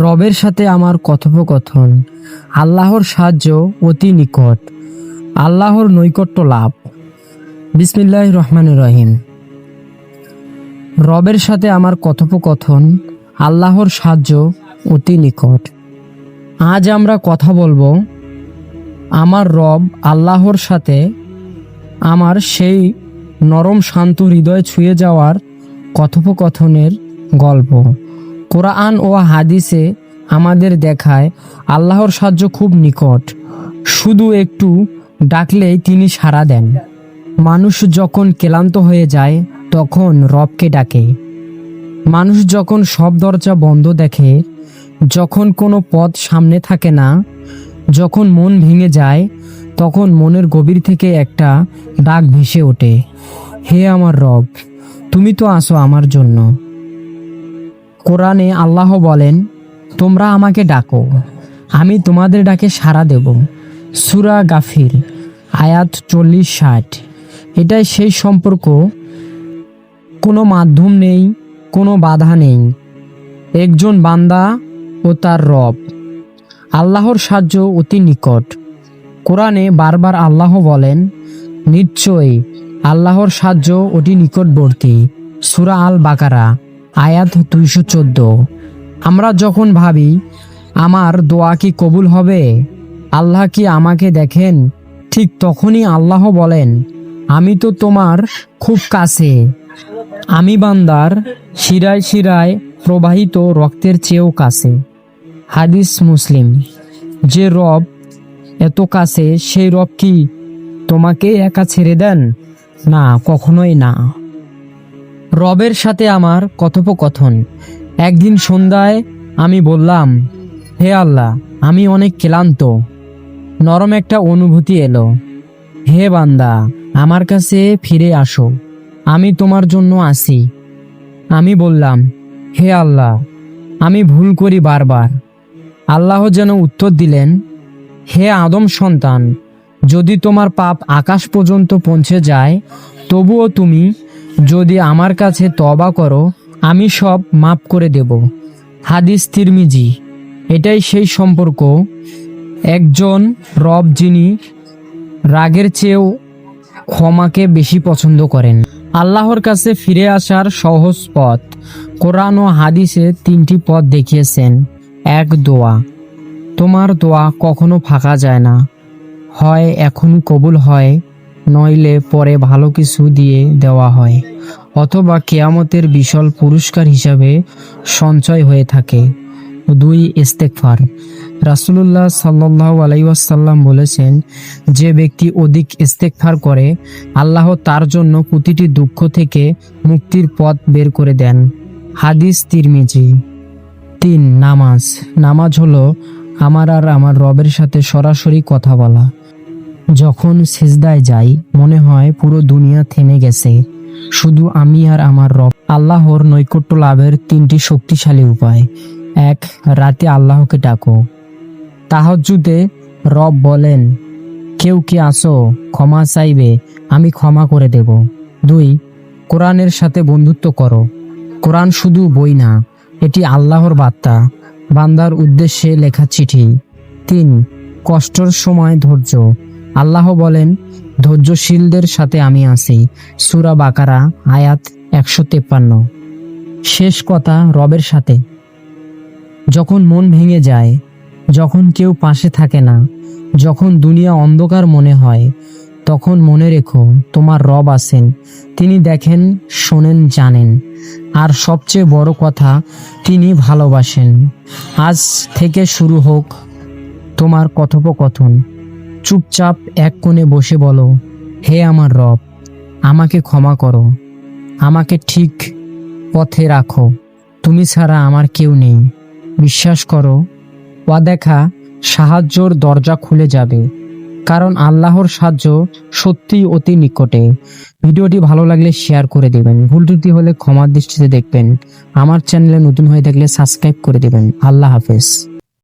রবের সাথে আমার কথোপকথন, আল্লাহর সাহায্য অতি নিকট, আল্লাহর নৈকট্য লাভ। বিসমিল্লাহ রহমান রহিম। রবের সাথে আমার কথোপকথন, আল্লাহর সাহায্য অতি নিকট। আজ আমরা কথা বলব, আমার রব আল্লাহর সাথে আমার সেই নরম শান্ত হৃদয় ছুঁয়ে যাওয়ার কথোপকথনের গল্প। কোরআন ও হাদিসে আমাদের দেখায় আল্লাহর সাহায্য খুব নিকট। শুধু একটু ডাকলেই তিনি সাড়া দেন। মানুষ যখন ক্লান্ত হয়ে যায়, তখন রবকে ডাকে। মানুষ যখন সব দরজা বন্ধ দেখে, যখন কোনো পথ সামনে থাকে না, যখন মন ভেঙে যায়, তখন মনের গভীর থেকে একটা ডাক ভেসে ওঠে, হে আমার রব, তুমি তো আসো আমার জন্য। কোরআনে আল্লাহ বলেন, তোমরা আমাকে ডাকো, আমি তোমাদের ডাকে সাড়া দেব। সুরা গাফির, আয়াত চল্লিশ ষাট। এটাই সেই সম্পর্ক। কোনো মাধ্যম নেই, কোনো বাধা নেই। একজন বান্দা ও তার রব। আল্লাহর সাহায্য অতি নিকট। কোরআনে বারবার আল্লাহ বলেন, নিশ্চয়ই আল্লাহর সাহায্য অতি নিকটবর্তী। সুরা আল বাকারা আয়াত দুইশো চোদ্দ। আমরা যখন ভাবি, আমার দোয়া কি কবুল হবে? আল্লাহ কি আমাকে দেখেন? ঠিক তখনই আল্লাহ বলেন, আমি তো তোমার খুব কাছে। আমি বান্দার শিরায় শিরায় প্রবাহিত রক্তের চেয়েও কাছে। হাদিস মুসলিম। যে রব এত কাছে, সেই রব কি তোমাকে একা ছেড়ে দেন? না, কখনোই না। রবের সাথে আমার কথোপকথন। একদিন সন্ধ্যায় আমি বললাম, হে আল্লাহ, আমি অনেক ক্লান্ত। নরম একটা অনুভূতি এলো। হে বান্দা, আমার কাছে ফিরে আসো, আমি তোমার জন্য আসি। আমি বললাম, হে আল্লাহ, আমি ভুল করি বারবার। আল্লাহ যেন উত্তর দিলেন, হে আদম সন্তান, যদি তোমার পাপ আকাশ পর্যন্ত পৌঁছে যায়, তবুও তুমি যদি আমার কাছে তবা করো, আমি সব মাফ করে দেব। হাদিস তিরমিজি। এটাই সেই সম্পর্ক। একজন রব যিনি রাগের চেয়েও ক্ষমাকে বেশি পছন্দ করেন। আল্লাহর কাছে ফিরে আসার সহজ পথ। কোরআন ও হাদিসে তিনটি পথ দেখিয়েছেন। এক, দোয়া। তোমার দোয়া কখনো ফাঁকা যায় না। হয় এখন কবুল হয়। নইলে পরে ভালো কিছু দিয়ে দেওয়া হয়, অথবা কেয়ামতের বিশাল পুরস্কার হিসাবে সঞ্চয় হয়ে থাকে। দুই ইস্তেকফার রাসুলুল্লাহ সাল্লাহ আলাইসাল্লাম বলেছেন, যে ব্যক্তি অধিক ইস্তেকফার করে, আল্লাহ তার জন্য প্রতিটি দুঃখ থেকে মুক্তির পথ বের করে দেন। হাদিস তিরমিজি। তিন, নামাজ। নামাজ হলো আমার আর আমার রবের সাথে সরাসরি কথা বলা। যখন সেজদায় যাই, মনে হয় পুরো দুনিয়া থেমে গেছে। শুধু আমি আর আমার রব। আল্লাহর নৈকট্য লাভের তিনটি শক্তিশালী উপায়। এক, রাতে আল্লাহকে ডাকো। তাহাজুদে রব বলেন, কেউ কি আসো? ক্ষমা চাইবে, আমি ক্ষমা করে দেব। দুই, কোরআনের সাথে বন্ধুত্ব করো। কোরআন শুধু বই না, এটি আল্লাহর বার্তা। বান্দার উদ্দেশ্যে লেখা চিঠি। তিন, কষ্টর সময় ধৈর্য। আল্লাহ বলেন, ধৈর্যশীলদের সাথে আমি আছি। সুরা বাকারা, আয়াত একশো তেপ্পান্ন। শেষ কথা রবের সাথে। যখন মন ভেঙে যায়, যখন কেউ পাশে থাকে না, যখন দুনিয়া অন্ধকার মনে হয়, তখন মনে রেখো, তোমার রব আছেন। তিনি দেখেন, শোনেন, জানেন। আর সবচেয়ে বড় কথা, তিনি ভালোবাসেন। আজ থেকে শুরু হোক তোমার কথোপকথন। চুপচাপ এক কোণে বসে বলো, হে আমার রব, আমাকে ক্ষমা করো। আমাকে ঠিক পথে রাখো। তুমি ছাড়া আমার কেউ নেই। বিশ্বাস করো দেখা, সাহায্যর দরজা খুলে যাবে। কারণ আল্লাহর সাহায্য সত্যিই অতি নিকটে। ভিডিওটি ভালো লাগলে শেয়ার করে দেবেন। ভুল ত্রুটি হলে ক্ষমার দৃষ্টিতে দেখবেন। আমার চ্যানেলে নতুন হয়ে থাকলে সাবস্ক্রাইব করে দেবেন। আল্লাহ হাফেজ।